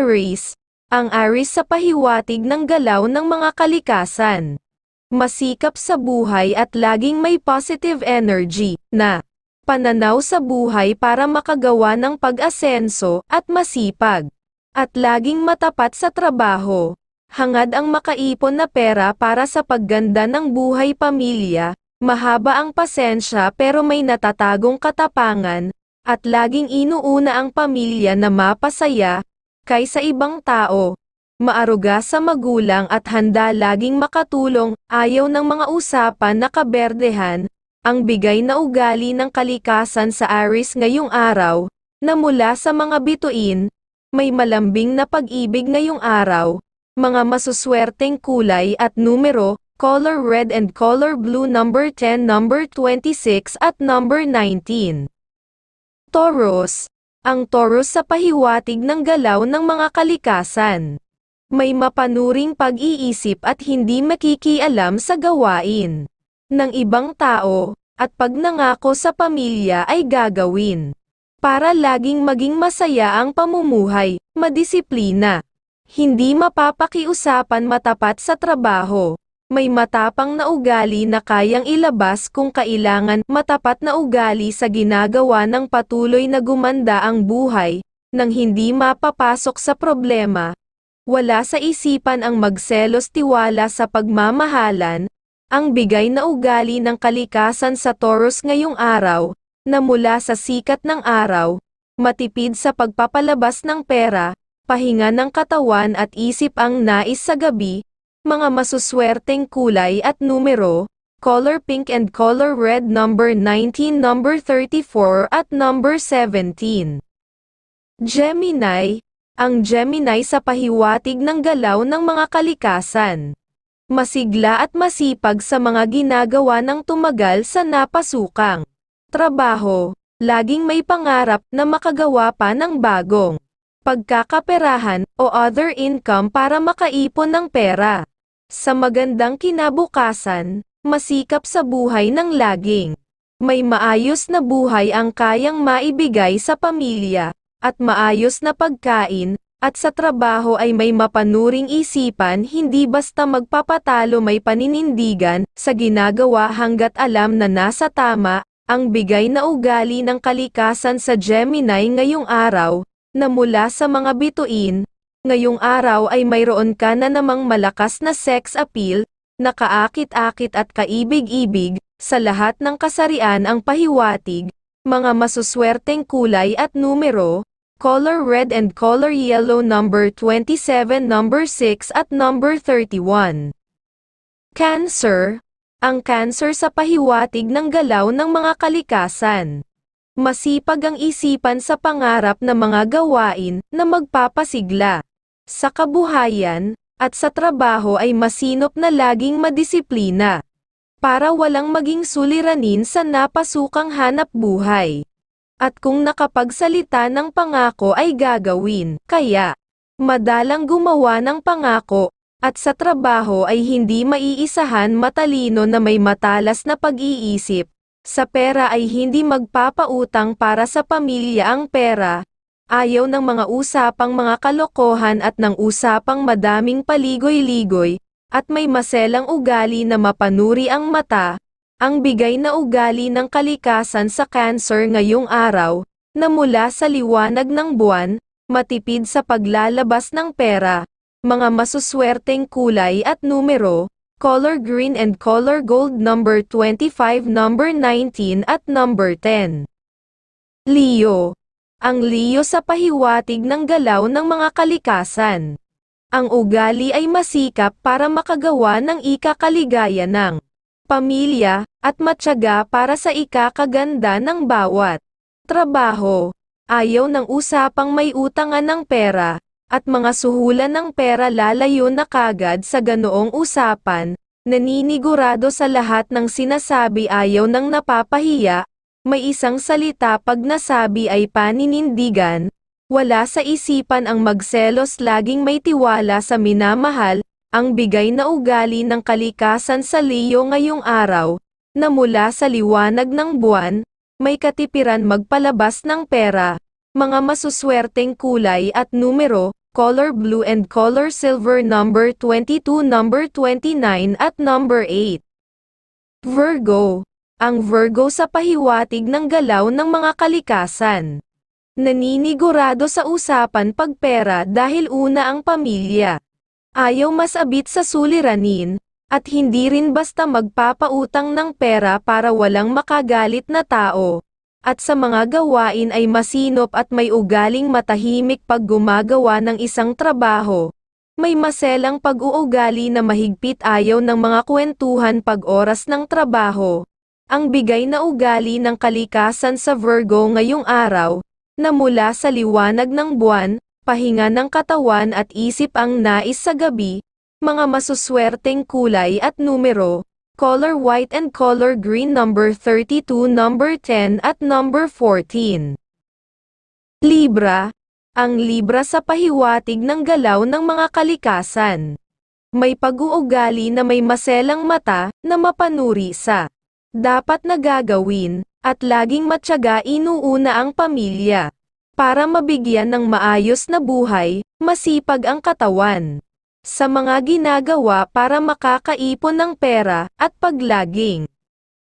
Aries, ang Aries sa pahiwatig ng galaw ng mga kalikasan. Masikap sa buhay at laging may positive energy, na pananaw sa buhay para makagawa ng pag-asenso at masipag. At laging matapat sa trabaho. Hangad ang makaipon na pera para sa pagganda ng buhay pamilya, mahaba ang pasensya pero may natatagong katapangan, at laging inuuna ang pamilya na mapasaya, kaysa ibang tao. Maaruga sa magulang at handa laging makatulong, ayaw ng mga usapan na kaberdehan, ang bigay na ugali ng kalikasan sa Aris ngayong araw, na mula sa mga bituin, may malambing na pag-ibig ngayong araw, mga masuswerteng kulay at numero, color red and color blue number 10, number 26 at number 19. Taurus, ang Taurus sa pahiwatig ng galaw ng mga kalikasan. May mapanuring pag-iisip at hindi makikialam sa gawain ng ibang tao, at pag nangako sa pamilya ay gagawin. Para laging maging masaya ang pamumuhay, madisiplina. Hindi mapapakiusapan matapat sa trabaho. May matapang na ugali na kayang ilabas kung kailangan matapat na ugali sa ginagawa ng patuloy na gumanda ang buhay, nang hindi mapapasok sa problema. Wala sa isipan ang magselos tiwala sa pagmamahalan, ang bigay na ugali ng kalikasan sa Taurus ngayong araw, na mula sa sikat ng araw, matipid sa pagpapalabas ng pera, pahinga ng katawan at isip ang nais sa gabi, mga masuswerteng kulay at numero, color pink and color red number 19 number 34 at number 17. Gemini, ang Gemini sa pahiwatig ng galaw ng mga kalikasan. Masigla at masipag sa mga ginagawa ng tumagal sa napasukang trabaho, laging may pangarap na makagawa pa ng bagong pagkakaperahan o other income para makaipon ng pera. Sa magandang kinabukasan, masikap sa buhay ng laging. May maayos na buhay ang kayang maibigay sa pamilya, at maayos na pagkain, at sa trabaho ay may mapanuring isipan hindi basta magpapatalo may paninindigan, sa ginagawa hanggat alam na nasa tama, ang bigay na ugali ng kalikasan sa Gemini ngayong araw, na mula sa mga bituin, ngayong araw ay mayroon ka na namang malakas na sex appeal, na kaakit-akit at kaibig-ibig, sa lahat ng kasarian ang pahiwatig, mga masuswerteng kulay at numero, color red and color yellow number 27 number 6 at number 31. Cancer, ang cancer sa pahiwatig ng galaw ng mga kalikasan. Masipag ang isipan sa pangarap na mga gawain na magpapasigla. Sa kabuhayan, at sa trabaho ay masinop na laging madisiplina. Para walang maging suliranin sa napasukang hanap buhay at kung nakapagsalita ng pangako ay gagawin, kaya, madalang gumawa ng pangako, at sa trabaho ay hindi maiisahan matalino na may matalas na pag-iisip, sa pera ay hindi magpapautang para sa pamilya ang pera, ayaw ng mga usapang mga kalokohan at ng usapang madaming paligoy-ligoy, at may maselang ugali na mapanuri ang mata, ang bigay na ugali ng kalikasan sa Cancer ngayong araw, na mula sa liwanag ng buwan, matipid sa paglalabas ng pera, mga masuswerteng kulay at numero, color green and color gold number 25 number 19 at number 10. Leo. Ang Leo sa pahiwatig ng galaw ng mga kalikasan. Ang ugali ay masikap para makagawa ng ikakaligaya ng pamilya, at matyaga para sa ikakaganda ng bawat trabaho. Ayaw ng usapang may utangan ng pera, at mga suhulan ng pera lalayo na kagad sa ganoong usapan, naninigurado sa lahat ng sinasabi ayaw ng napapahiya, may isang salita pag nasabi ay paninindigan, wala sa isipan ang magselos laging may tiwala sa minamahal, ang bigay na ugali ng kalikasan sa Leo ngayong araw, na mula sa liwanag ng buwan, may katipiran magpalabas ng pera, mga masuswerteng kulay at numero, color blue and color silver number 22, number 29 at number 8. Virgo. Ang Virgo sa pahiwatig ng galaw ng mga kalikasan. Naninigurado sa usapan pagpera dahil una ang pamilya. Ayaw masabit sa suliranin, at hindi rin basta magpapautang ng pera para walang makagalit na tao. At sa mga gawain ay masinop at may ugaling matahimik pag gumagawa ng isang trabaho. May maselang pag-uugali na mahigpit ayaw ng mga kwentuhan pag oras ng trabaho. Ang bigay na ugali ng kalikasan sa Virgo ngayong araw, na mula sa liwanag ng buwan, pahinga ng katawan at isip ang nais sa gabi, mga masuswerteng kulay at numero, color white and color green number 32, number 10 at number 14. Libra, ang Libra sa pahiwatig ng galaw ng mga kalikasan. May pag-uugali na may maselang mata na mapanuri sa dapat na gagawin, at laging matyaga inuuna ang pamilya. Para mabigyan ng maayos na buhay, masipag ang katawan. Sa mga ginagawa para makakaipon ng pera at paglaging.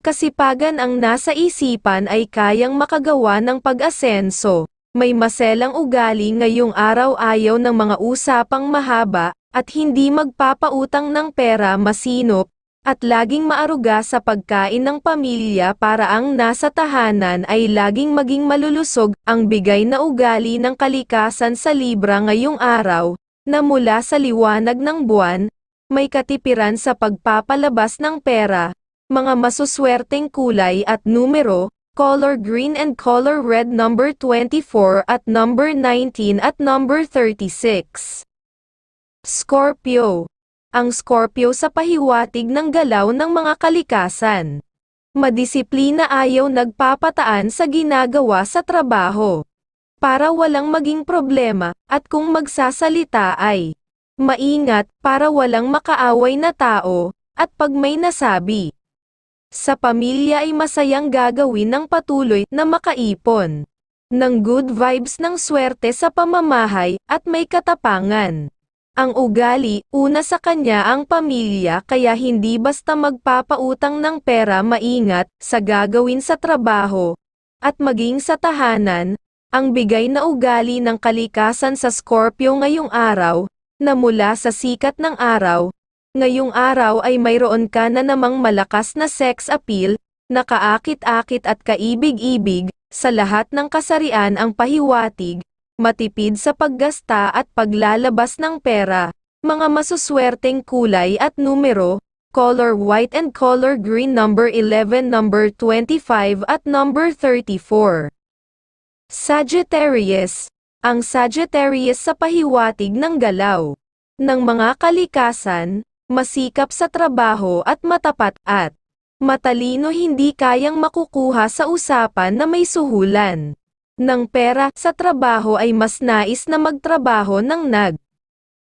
Kasipagan ang nasa isipan ay kayang makagawa ng pag-asenso. May maselang ugali ngayong araw ayaw ng mga usapang mahaba, at hindi magpapautang ng pera masinop, at laging maaruga sa pagkain ng pamilya para ang nasa tahanan ay laging maging malulusog, ang bigay na ugali ng kalikasan sa Libra ngayong araw, na mula sa liwanag ng buwan, may katipiran sa pagpapalabas ng pera, mga masuswerteng kulay at numero, color green and color red number 24 at number 19 at number 36. Scorpio. Ang Scorpio sa pahiwatig ng galaw ng mga kalikasan. Madisiplina ayaw nagpapataan sa ginagawa sa trabaho. Para walang maging problema, at kung magsasalita ay maingat para walang makaaway na tao, at pag may nasabi. Sa pamilya ay masayang gagawin ng patuloy na makaipon ng good vibes ng swerte sa pamamahay at may katapangan. Ang ugali, una sa kanya ang pamilya kaya hindi basta magpapautang ng pera maingat sa gagawin sa trabaho at maging sa tahanan, ang bigay na ugali ng kalikasan sa Scorpio ngayong araw, na mula sa sikat ng araw, ngayong araw ay mayroon ka na namang malakas na sex appeal, nakaakit-akit at kaibig-ibig, sa lahat ng kasarian ang pahiwatig, matipid sa paggasta at paglalabas ng pera, mga masuswerteng kulay at numero, color white and color green number 11 number 25 at number 34. Sagittarius, ang Sagittarius sa pahiwatig ng galaw. Ng mga kalikasan, masikap sa trabaho at matapat at matalino hindi kayang makukuha sa usapan na may suhulan. Ng pera sa trabaho ay mas nais na magtrabaho ng nag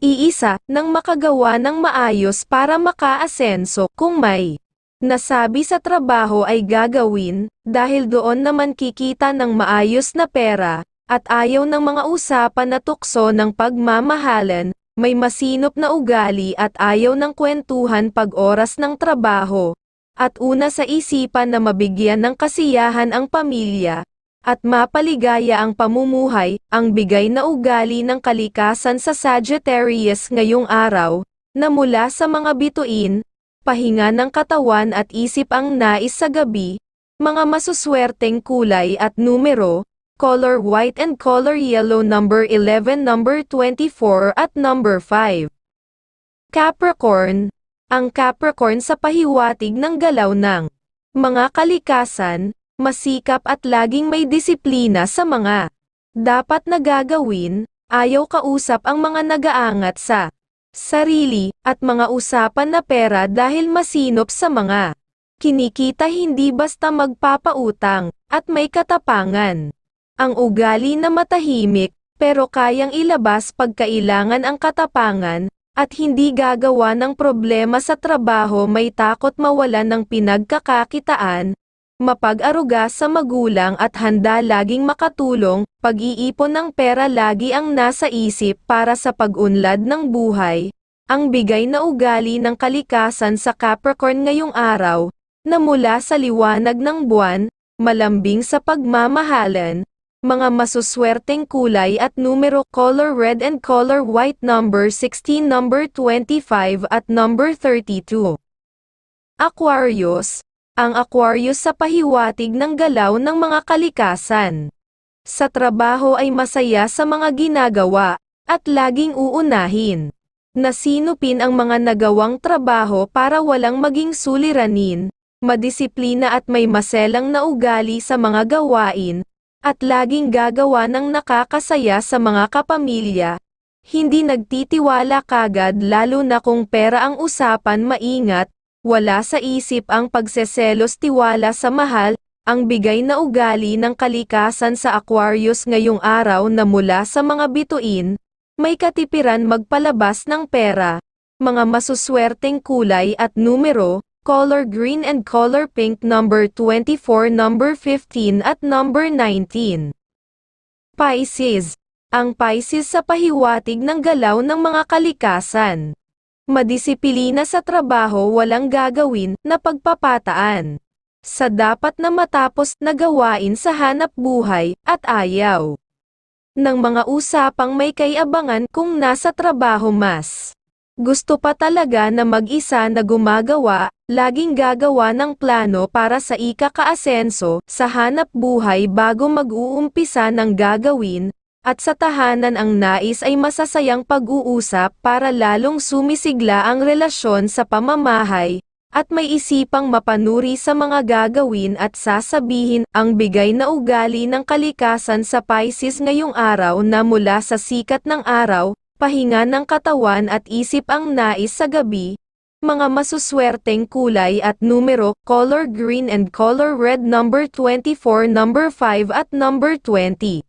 iisa nang makagawa ng maayos para makaasenso kung may nasabi sa trabaho ay gagawin dahil doon naman kikita ng maayos na pera at ayaw ng mga usapan na tukso ng pagmamahalan may masinop na ugali at ayaw ng kwentuhan pag oras ng trabaho, at una sa isipan na mabigyan ng kasiyahan ang pamilya, at mapaligaya ang pamumuhay, ang bigay na ugali ng kalikasan sa Sagittarius ngayong araw, na mula sa mga bituin, pahinga ng katawan at isip ang nais sa gabi, mga masuswerteng kulay at numero, color white and color yellow number 11 number 24 at number 5. Capricorn, ang Capricorn sa pahiwatig ng galaw ng mga kalikasan, masikap at laging may disiplina sa mga dapat na gagawin, ayaw kausap ang mga nagaangat sa sarili at mga usapan na pera dahil masinop sa mga kinikita hindi basta magpapautang at may katapangan. Ang ugali na matahimik, pero kayang ilabas pagkailangan ang katapangan, at hindi gagawa ng problema sa trabaho may takot mawalan ng pinagkakakitaan, Mapag-aruga sa magulang at handa laging makatulong, pag-iipon ng pera lagi ang nasa isip para sa pag-unlad ng buhay. Ang bigay na ugali ng kalikasan sa Capricorn ngayong araw, na mula sa liwanag ng buwan, malambing sa pagmamahalan, mga masuswerteng kulay at numero color red and color white number 16 number 25 at number 32. Aquarius, ang Aquarius sa pahiwatig ng galaw ng mga kalikasan. Sa trabaho ay masaya sa mga ginagawa, at laging uunahin. Nasinupin ang mga nagawang trabaho para walang maging suliranin, madisiplina at may maselang na ugali sa mga gawain, at laging gagawa ng nakakasaya sa mga kapamilya. Hindi nagtitiwala kagad lalo na kung pera ang usapan maingat, wala sa isip ang pagseselos tiwala sa mahal, ang bigay na ugali ng kalikasan sa Aquarius ngayong araw na mula sa mga bituin, may katipiran magpalabas ng pera, mga masuswerteng kulay at numero, color green and color pink number 24 number 15 at number 19. Pisces, ang Pisces sa pahiwatig ng galaw ng mga kalikasan. Madisipilina sa trabaho walang gagawin na pagpapataan. Sa dapat na matapos na gawain sa hanap buhay at ayaw. Ng mga usapang may kayabangan kung nasa trabaho mas. Gusto pa talaga na mag-isa na gumagawa, laging gagawa ng plano para sa ikakaasenso sa hanap buhay bago mag-uumpisa ng gagawin, at sa tahanan ang nais ay masasayang pag-uusap para lalong sumisigla ang relasyon sa pamamahay, at may isipang mapanuri sa mga gagawin at sasabihin ang bigay na ugali ng kalikasan sa Pisces ngayong araw na mula sa sikat ng araw, pahinga ng katawan at isip ang nais sa gabi, mga masuswerteng kulay at numero, color green and color red number 24 number 5 at number 20.